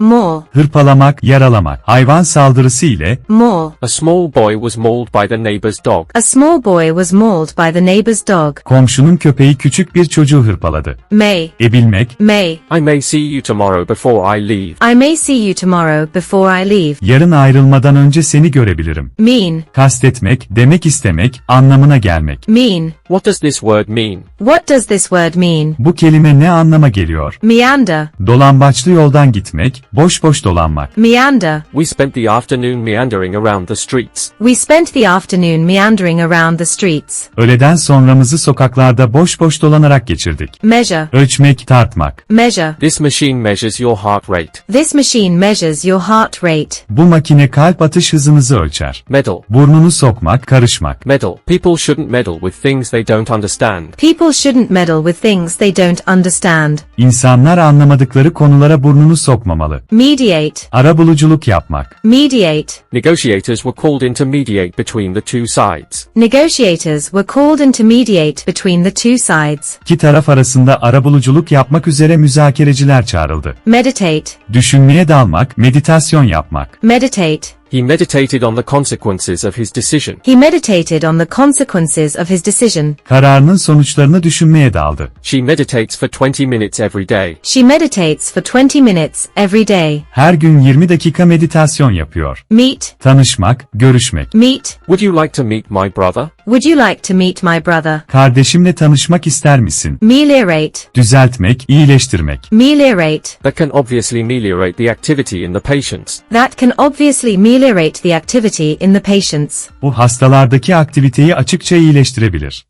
more, hırpalamak, yaralamak, hayvan saldırısı ile, more. A small boy was mauled by the neighbor's dog. A small boy was mauled by the neighbor's dog. komşunun köpeği küçük bir çocuğu hırpaladı. May, Ebilmek, may. I may see you tomorrow before I leave. I may see you tomorrow before I leave. yarın ayrılmadan önce seni görebilirim. Mean, Kastetmek, demek istemek, anlamına gelmek. mean. What does this word mean? What does this word mean? Bu kelime ne anlama geliyor? Meander, Dolambaçlı yoldan gitmek, boş boş dolanmak. meander. We spent the afternoon meandering around the streets. We spent the afternoon meandering around the streets. Öğleden sonramızı sokaklarda boş boş dolanarak geçirdik. Measure, Ölçmek, tartmak. measure. This machine measures your heart rate. This machine measures your heart rate. Bu makine kalp atış hızınızı ölçer. Meddle. Burnunu sokmak, karışmak. Meddle. People shouldn't meddle with things they don't understand. People shouldn't meddle with things they don't understand. İnsanlar anlamadıkları konulara burnunu sokmamalı. Mediate, Arabuluculuk yapmak. mediate. Negotiators were called in to mediate between the two sides. Negotiators were called in to mediate between the two sides. İki taraf arasında arabuluculuk yapmak üzere müzakereciler çağrıldı. Meditate, Düşünmeye dalmak, meditasyon yapmak. meditate. He meditated on the consequences of his decision. He meditated on the consequences of his decision. Kararının sonuçlarını düşünmeye daldı. She meditates for 20 minutes every day. She meditates for 20 minutes every day. Her gün 20 dakika meditasyon yapıyor. Meet, Tanışmak, görüşmek. meet. Would you like to meet my brother? Would you like to meet my brother? Kardeşimle tanışmak ister misin? Meliorate, Düzeltmek, iyileştirmek. meliorate. That can obviously ameliorate the activity in the patients. That can obviously ameliorate the activity in the patients. Bu hastalardaki aktiviteyi açıkça iyileştirebilir.